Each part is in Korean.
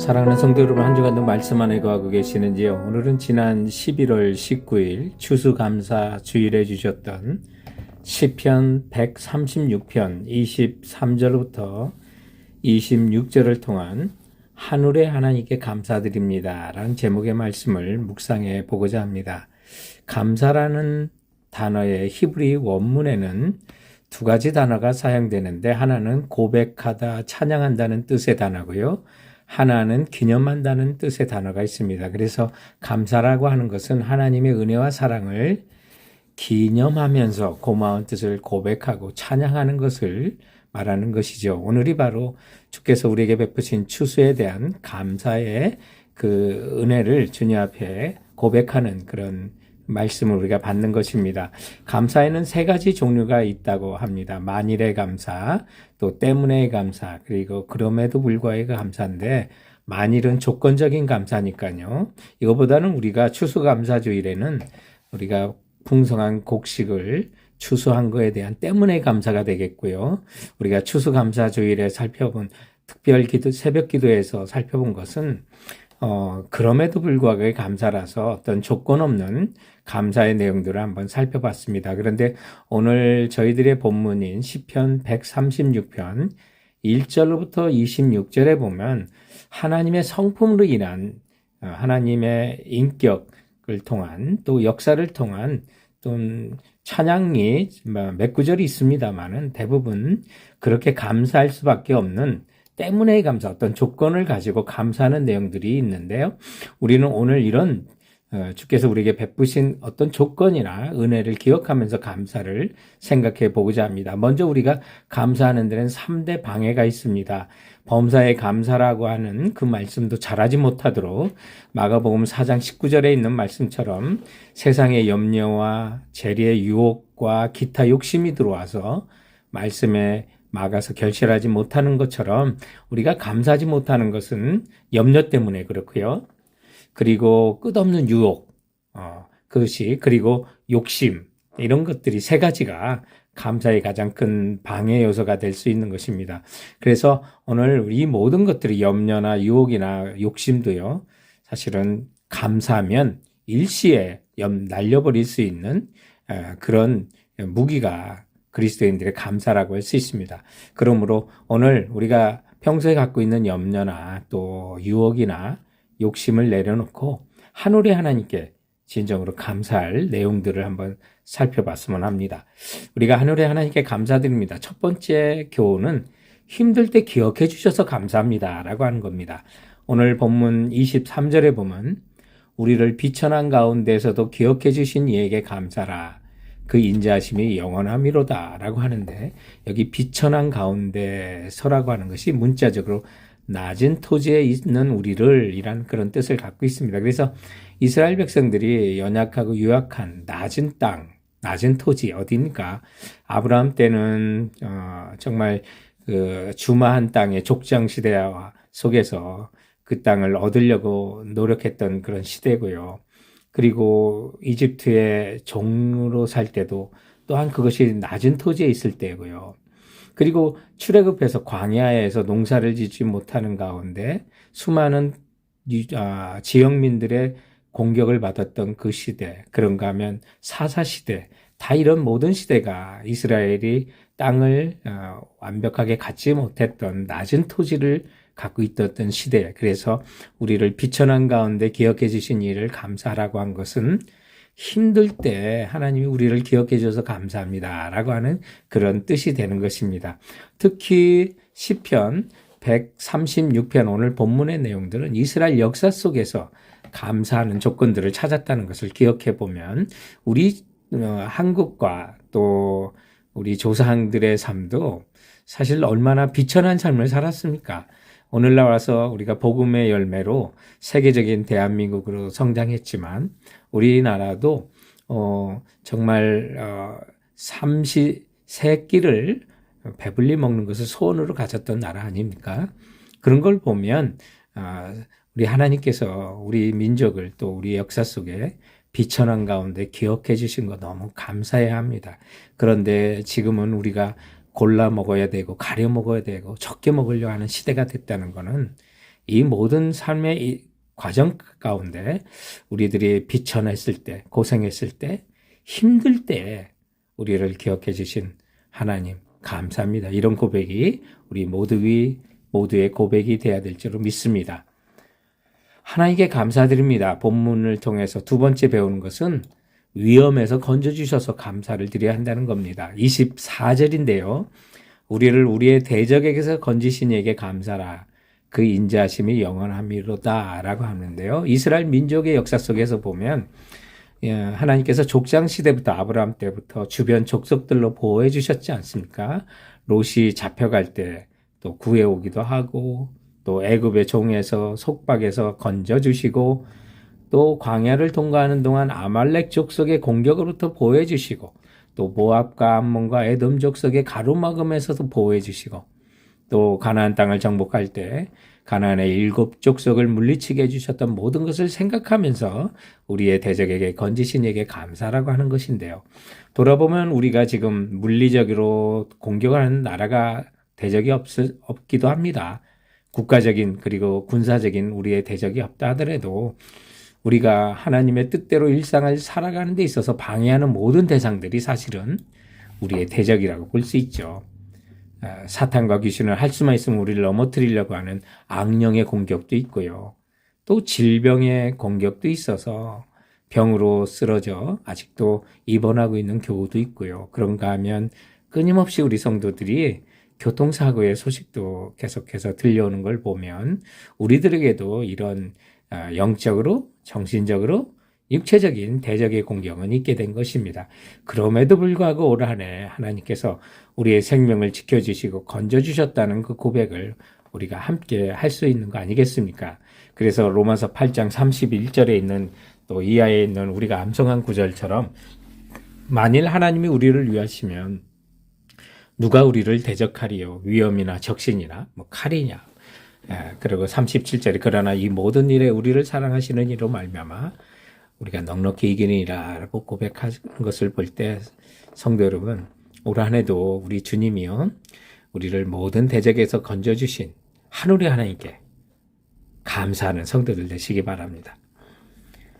사랑하는 성도 여러분 한 주간도 말씀 안에 거하고 계시는지요? 오늘은 지난 11월 19일 추수감사 주일에 주셨던 시편 136편 23절부터 26절을 통한 하늘의 하나님께 감사드립니다. 라는 제목의 말씀을 묵상해 보고자 합니다. 감사라는 단어의 히브리 원문에는 두 가지 단어가 사용되는데 하나는 고백하다, 찬양한다는 뜻의 단어고요. 하나는 기념한다는 뜻의 단어가 있습니다. 그래서 감사라고 하는 것은 하나님의 은혜와 사랑을 기념하면서 고마운 뜻을 고백하고 찬양하는 것을 말하는 것이죠. 오늘이 바로 주께서 우리에게 베푸신 추수에 대한 감사의 그 은혜를 주님 앞에 고백하는 그런 말씀을 우리가 받는 것입니다. 감사에는 세 가지 종류가 있다고 합니다. 만일의 감사, 또 때문에의 감사, 그리고 그럼에도 불구하고의 감사인데 만일은 조건적인 감사니까요. 이거보다는 우리가 추수감사주일에는 우리가 풍성한 곡식을 추수한 거에 대한 때문에 감사가 되겠고요. 우리가 추수감사주일에 살펴본 특별 기도, 새벽 기도에서 살펴본 것은 어, 그럼에도 불구하고 감사라서 어떤 조건 없는 감사의 내용들을 한번 살펴봤습니다. 그런데 오늘 저희들의 본문인 시편 136편 1절로부터 26절에 보면 하나님의 성품으로 인한 어, 하나님의 인격을 통한 또 역사를 통한 좀 찬양이 몇 구절이 있습니다만은 대부분 그렇게 감사할 수밖에 없는 때문에 감사, 어떤 조건을 가지고 감사하는 내용들이 있는데요. 우리는 오늘 이런 어, 주께서 우리에게 베푸신 어떤 조건이나 은혜를 기억하면서 감사를 생각해 보고자 합니다. 먼저 우리가 감사하는 데는 3대 방해가 있습니다. 범사의 감사라고 하는 그 말씀도 잘하지 못하도록 마가복음 4장 19절에 있는 말씀처럼 세상의 염려와 재리의 유혹과 기타 욕심이 들어와서 말씀에 막아서 결실하지 못하는 것처럼 우리가 감사하지 못하는 것은 염려 때문에 그렇고요. 그리고 끝없는 유혹, 어, 그것이 그리고 욕심 이런 것들이 세 가지가 감사의 가장 큰 방해 요소가 될 수 있는 것입니다. 그래서 오늘 이 모든 것들이 염려나 유혹이나 욕심도요. 사실은 감사하면 일시에 염 날려버릴 수 있는 그런 무기가 그리스도인들의 감사라고 할 수 있습니다. 그러므로 오늘 우리가 평소에 갖고 있는 염려나 또 유혹이나 욕심을 내려놓고 하늘의 하나님께 진정으로 감사할 내용들을 한번 살펴봤으면 합니다. 우리가 하늘의 하나님께 감사드립니다. 첫 번째 교훈은 힘들 때 기억해 주셔서 감사합니다. 라고 하는 겁니다. 오늘 본문 23절에 보면 우리를 비천한 가운데서도 기억해 주신 이에게 감사라. 그 인자하심이 영원함이로다. 라고 하는데 여기 비천한 가운데 서라고 하는 것이 문자적으로 낮은 토지에 있는 우리를 이란 그런 뜻을 갖고 있습니다. 그래서 이스라엘 백성들이 연약하고 유약한 낮은 땅, 낮은 토지 어디입니까? 아브라함 때는 어, 정말 그 주마한 땅의 족장 시대 속에서 그 땅을 얻으려고 노력했던 그런 시대고요. 그리고 이집트의 종으로 살 때도 또한 그것이 낮은 토지에 있을 때고요. 그리고 출애굽해서 광야에서 농사를 짓지 못하는 가운데 수많은 아, 지역민들의 공격을 받았던 그 시대, 그런가 하면 사사 시대, 다 이런 모든 시대가 이스라엘이 땅을 어, 완벽하게 갖지 못했던 낮은 토지를 갖고 있었던 시대. 그래서 우리를 비천한 가운데 기억해 주신 일을 감사하라고 한 것은 힘들 때 하나님이 우리를 기억해 주셔서 감사합니다. 라고 하는 그런 뜻이 되는 것입니다. 특히 시편 136편 오늘 본문의 내용들은 이스라엘 역사 속에서 감사하는 조건들을 찾았다는 것을 기억해 보면 우리 어, 한국과 또 우리 조상들의 삶도 사실 얼마나 비천한 삶을 살았습니까? 오늘날 와서 우리가 복음의 열매로 세계적인 대한민국으로 성장했지만 우리나라도 어 정말 어 삼시 세 끼를 배불리 먹는 것을 소원으로 가졌던 나라 아닙니까? 그런 걸 보면 아 우리 하나님께서 우리 민족을 또 우리 역사 속에 비천한 가운데 기억해 주신 거 너무 감사해야 합니다. 그런데 지금은 우리가 골라 먹어야 되고 가려 먹어야 되고 적게 먹으려 하는 시대가 됐다는 것은 이 모든 삶의 이 과정 가운데 우리들이 비천했을 때, 고생했을 때, 힘들 때 우리를 기억해 주신 하나님 감사합니다. 이런 고백이 우리 모두의 모두의 고백이 되어야 될 줄로 믿습니다. 하나님께 감사드립니다. 본문을 통해서 두 번째 배우는 것은 위험에서 건져주셔서 감사를 드려야 한다는 겁니다. 24절인데요. 우리를 우리의 대적에게서 건지신 이에게 감사라. 그 인자하심이 영원함이로다. 라고 하는데요. 이스라엘 민족의 역사 속에서 보면 예, 하나님께서 족장 시대부터 아브라함 때부터 주변 족속들로 보호해 주셨지 않습니까? 롯이 잡혀갈 때 또 구해 오기도 하고 또 애굽의 종에서 속박에서 건져 주시고 또 광야를 통과하는 동안 아말렉 족속의 공격으로부터 보호해 주시고 또 모압과 암몬과 에돔 족속의 가로막음에서도 보호해 주시고 또 가나안 땅을 정복할 때 가나안의 일곱 족속을 물리치게 해 주셨던 모든 것을 생각하면서 우리의 대적에게 건지신 에게 감사라고 하는 것인데요. 돌아보면 우리가 지금 물리적으로 공격을 하는 나라가 대적이 없, 없기도 합니다. 국가적인 그리고 군사적인 우리의 대적이 없다 하더라도 우리가 하나님의 뜻대로 일상을 살아가는 데 있어서 방해하는 모든 대상들이 사실은 우리의 대적이라고 볼 수 있죠. 아, 사탄과 귀신을 할 수만 있으면 우리를 넘어뜨리려고 하는 악령의 공격도 있고요. 또 질병의 공격도 있어서 병으로 쓰러져 아직도 입원하고 있는 교우도 있고요. 그런가 하면 끊임없이 우리 성도들이 교통사고의 소식도 계속해서 들려오는 걸 보면 우리들에게도 이런 아, 영적으로, 정신적으로, 육체적인 대적의 공격은 있게 된 것입니다. 그럼에도 불구하고 올 한해 하나님께서 우리의 생명을 지켜주시고 건져주셨다는 그 고백을 우리가 함께 할 수 있는 거 아니겠습니까? 그래서 로마서 8장 31절에 있는 또 이하에 있는 우리가 암송한 구절처럼 만일 하나님이 우리를 위하시면 누가 우리를 대적하리요? 위험이나 적신이나 뭐 칼이냐? 예, 그리고 37절에 그러나 이 모든 일에 우리를 사랑하시는 이로 말미암아 우리가 넉넉히 이기느니라고 고백하는 것을 볼 때 성도 여러분 올 한해도 우리 주님이요 우리를 모든 대적에서 건져주신 하늘의 하나님께 감사하는 성도들 되시기 바랍니다.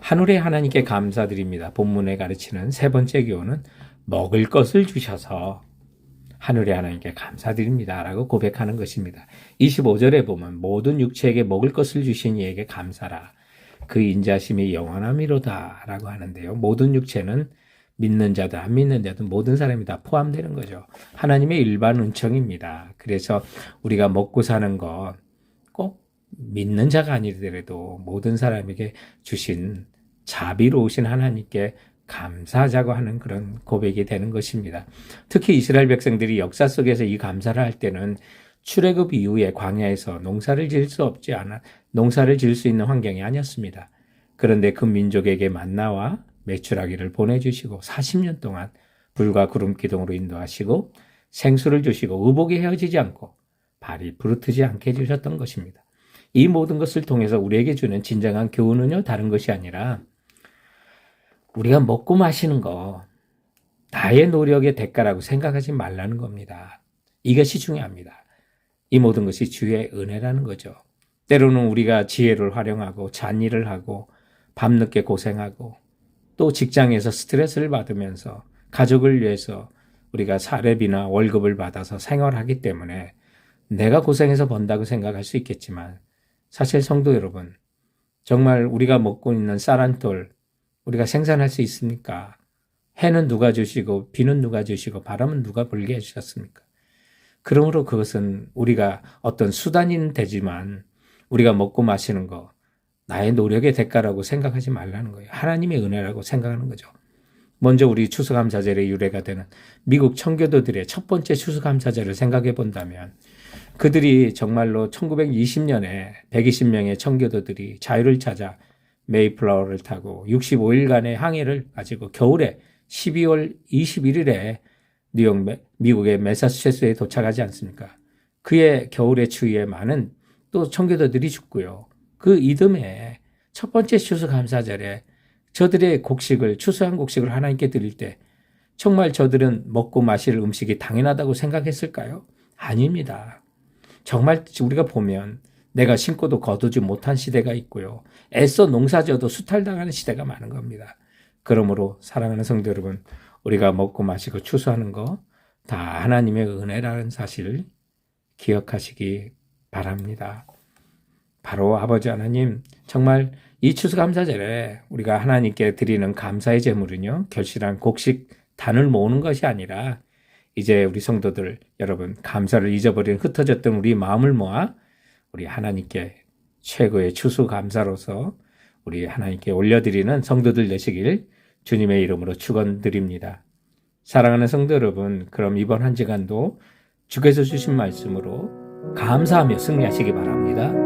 하늘의 하나님께 감사드립니다. 본문에 가르치는 세 번째 교훈은 먹을 것을 주셔서 하늘의 하나님께 감사드립니다. 라고 고백하는 것입니다. 25절에 보면 모든 육체에게 먹을 것을 주신 이에게 감사라. 그 인자심이 영원함이로다. 라고 하는데요. 모든 육체는 믿는 자도 안 믿는 자도 모든 사람이 다 포함되는 거죠. 하나님의 일반 은총입니다. 그래서 우리가 먹고 사는 것꼭 믿는 자가 아니더라도 모든 사람에게 주신 자비로우신 하나님께 감사하자고 하는 그런 고백이 되는 것입니다. 특히 이스라엘 백성들이 역사 속에서 이 감사를 할 때는 출애굽 이후에 광야에서 농사를 지을 수 없지 않아 농사를 지을 수 있는 환경이 아니었습니다. 그런데 그 민족에게 만나와 매출하기를 보내주시고 40년 동안 불과 구름 기둥으로 인도하시고 생수를 주시고 의복이 헤어지지 않고 발이 부르트지 않게 해주셨던 것입니다. 이 모든 것을 통해서 우리에게 주는 진정한 교훈은요 다른 것이 아니라 우리가 먹고 마시는 거 나의 노력의 대가라고 생각하지 말라는 겁니다. 이것이 중요합니다. 이 모든 것이 주의 은혜라는 거죠. 때로는 우리가 지혜를 활용하고 잔일을 하고 밤늦게 고생하고 또 직장에서 스트레스를 받으면서 가족을 위해서 우리가 사례비나 월급을 받아서 생활하기 때문에 내가 고생해서 번다고 생각할 수 있겠지만 사실 성도 여러분 정말 우리가 먹고 있는 쌀한돌 우리가 생산할 수 있습니까? 해는 누가 주시고 비는 누가 주시고 바람은 누가 불게 해주셨습니까? 그러므로 그것은 우리가 어떤 수단이 되지만 우리가 먹고 마시는 거 나의 노력의 대가라고 생각하지 말라는 거예요. 하나님의 은혜라고 생각하는 거죠. 먼저 우리 추수감사절의 유래가 되는 미국 청교도들의 첫 번째 추수감사절을 생각해 본다면 그들이 정말로 1920년에 120명의 청교도들이 자유를 찾아 메이플라워를 타고 65일간의 항해를 가지고 겨울에 12월 21일에 뉴욕 미국의 메사추세츠에 도착하지 않습니까? 그의 겨울의 추위에 많은 또 청교도들이 죽고요. 그 이듬해 첫 번째 추수 감사절에 저들의 곡식을 추수한 곡식을 하나님께 드릴 때 정말 저들은 먹고 마실 음식이 당연하다고 생각했을까요? 아닙니다. 정말 우리가 보면 내가 신고도 거두지 못한 시대가 있고요. 애써 농사져도 수탈당하는 시대가 많은 겁니다. 그러므로 사랑하는 성도 여러분, 우리가 먹고 마시고 추수하는 거 다 하나님의 은혜라는 사실을 기억하시기 바랍니다. 바로 아버지 하나님, 정말 이 추수감사절에 우리가 하나님께 드리는 감사의 제물은요, 결실한 곡식 단을 모으는 것이 아니라 이제 우리 성도들 여러분 감사를 잊어버린 흩어졌던 우리 마음을 모아 우리 하나님께 최고의 추수 감사로서 우리 하나님께 올려드리는 성도들 되시길 주님의 이름으로 축원드립니다. 사랑하는 성도 여러분, 그럼 이번 한 주간도 주께서 주신 말씀으로 감사하며 승리하시기 바랍니다.